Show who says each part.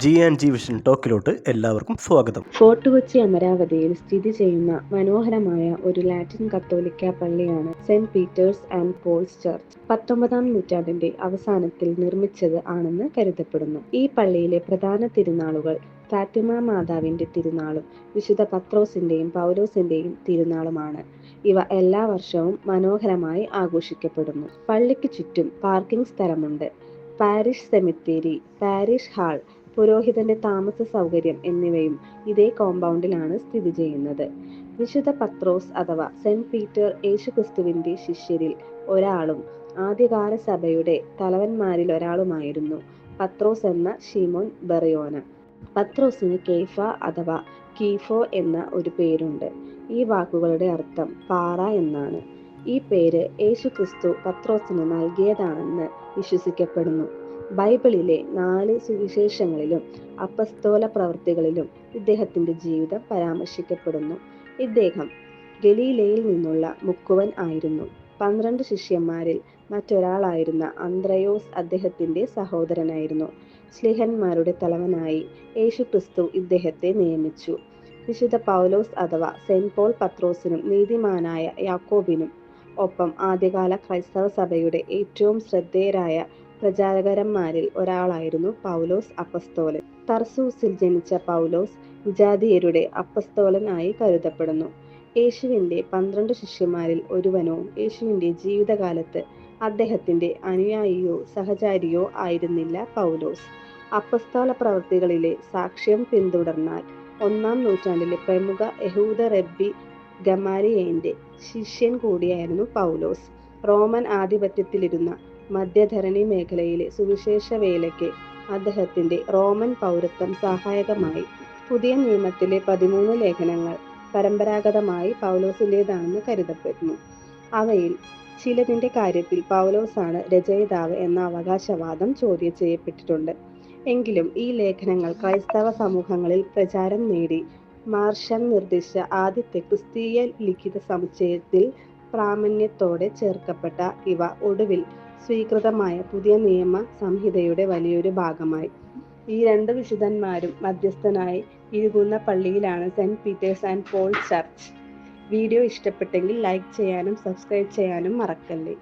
Speaker 1: G and G vision ടോക്കിലോട്ട് എല്ലാവർക്കും സ്വാഗതം.
Speaker 2: ഫോർട്ട് കൊച്ചി അമരാവതിയിൽ സ്ഥിതി ചെയ്യുന്ന മനോഹരമായ ഒരു ലാറ്റിൻ കത്തോലിക്ക പള്ളിയാണ് saint Peter's and Paul's church. പത്തൊമ്പതാം നൂറ്റാണ്ടിന്റെ അവസാനത്തിൽ നിർമ്മിച്ചത് ആണെന്ന് കരുതപ്പെടുന്നു. ഈ പള്ളിയിലെ പ്രധാന തിരുനാളുകൾ ഫാത്തിമ മാതാവിന്റെ തിരുനാളും വിശുദ്ധ പത്രോസിന്റെയും പൗലോസിന്റെയും തിരുനാളുമാണ്. ഇവ എല്ലാ വർഷവും മനോഹരമായി ആഘോഷിക്കപ്പെടുന്നു. പള്ളിക്ക് ചുറ്റും പാർക്കിംഗ് സ്ഥലമുണ്ട്. പാരിഷ് സെമിത്തേരി പാരിഷ് ഹാൾ പുരോഹിതന്റെ താമസ സൗകര്യം എന്നിവയും ഇതേ കോമ്പൗണ്ടിലാണ് സ്ഥിതി ചെയ്യുന്നത്. വിശുദ്ധ പത്രോസ് അഥവാ സെന്റ് പീറ്റർ യേശുക്രിസ്തുവിന്റെ ശിഷ്യരിൽ ഒരാളും ആദ്യകാല സഭയുടെ തലവന്മാരിൽ ഒരാളുമായിരുന്നു പത്രോസ് എന്ന ഷിമോൻ ബെറിയോന. പത്രോസിന് കേഫ അഥവാ കീഫോ എന്ന ഒരു പേരുണ്ട്. ഈ വാക്കുകളുടെ അർത്ഥം പാറ എന്നാണ്. ഈ പേര് യേശുക്രിസ്തു പത്രോസിന് നൽകിയതാണെന്ന് വിശ്വസിക്കപ്പെടുന്നു. ബൈബിളിലെ നാല് സുവിശേഷങ്ങളിലും അപ്പസ്തോല പ്രവൃത്തികളിലും ഇദ്ദേഹത്തിന്റെ ജീവിതം പരാമർശിക്കപ്പെടുന്നു. ഇദ്ദേഹം ഗലീലയിൽ നിന്നുള്ള മുക്കുവൻ ആയിരുന്നു. പന്ത്രണ്ട് ശിഷ്യന്മാരിൽ മറ്റൊരാളായിരുന്ന അന്ത്രയോസ് അദ്ദേഹത്തിന്റെ സഹോദരനായിരുന്നു. സ്ലിഹന്മാരുടെ തലവനായി യേശു ക്രിസ്തു ഇദ്ദേഹത്തെ നിയമിച്ചു. വിശുദ്ധ പൗലോസ് അഥവാ സെന്റ് പോൾ പത്രോസിനും നീതിമാനായ യാക്കോബിനും ഒപ്പം ആദ്യകാല ക്രൈസ്തവ സഭയുടെ ഏറ്റവും ശ്രദ്ധേയരായ പ്രചാരകരന്മാരിൽ ഒരാളായിരുന്നു പൗലോസ് അപ്പസ്തോലൻ. തർസൂസിൽ ജനിച്ച പൗലോസ് വിജാതീയരുടെ അപ്പസ്തോലനായി കരുതപ്പെടുന്നു. യേശുവിന്റെ പന്ത്രണ്ട് ശിഷ്യന്മാരിൽ ഒരുവനോ യേശുവിന്റെ ജീവിതകാലത്ത് അദ്ദേഹത്തിന്റെ അനുയായിയോ സഹചാരിയോ ആയിരുന്നില്ല പൗലോസ്. അപ്പസ്തോല പ്രവൃത്തികളിലെ സാക്ഷ്യം പിന്തുടർന്നാൽ ഒന്നാം നൂറ്റാണ്ടിലെ പ്രമുഖ യഹൂദ റബ്ബി ഗമാരിയേന്റെ ശിഷ്യൻ കൂടിയായിരുന്നു പൗലോസ്. റോമൻ ആധിപത്യത്തിലിരുന്ന മധ്യധരണി മേഖലയിലെ സുവിശേഷ വേലയ്ക്ക് അദ്ദേഹത്തിന്റെ റോമൻ പൗരത്വം സഹായകമായി. പുതിയ നിയമത്തിലെ പതിമൂന്ന് ലേഖനങ്ങൾ പരമ്പരാഗതമായി പൗലോസിന്റെതാണെന്ന് കരുതപ്പെടുന്നു. അവയിൽ ചിലതിന്റെ കാര്യത്തിൽ പൗലോസാണ് രചയിതാവ് എന്ന അവകാശവാദം ചോദ്യം ചെയ്യപ്പെട്ടിട്ടുണ്ട്. എങ്കിലും ഈ ലേഖനങ്ങൾ ക്രൈസ്തവ സമൂഹങ്ങളിൽ പ്രചാരം നേടി. മാർഷൻ നിർദ്ദേശിച്ച ആദ്യത്തെ ക്രിസ്തീയ ലിഖിത സമുച്ചയത്തിൽ പ്രാമാണ്യത്തോടെ ചേർക്കപ്പെട്ട ഇവ ഒടുവിൽ സ്വീകൃതമായ പുതിയ നിയമ സംഹിതയുടെ വലിയൊരു ഭാഗമായി. ഈ രണ്ട് വിശുദ്ധന്മാരും മധ്യസ്ഥനായി ഇരുകുന്ന പള്ളിയിലാണ് saint Peter's and Paul church. Video ഇഷ്ടപ്പെട്ടെങ്കിൽ ലൈക്ക് ചെയ്യാനും സബ്സ്ക്രൈബ് ചെയ്യാനും മറക്കല്ലേ.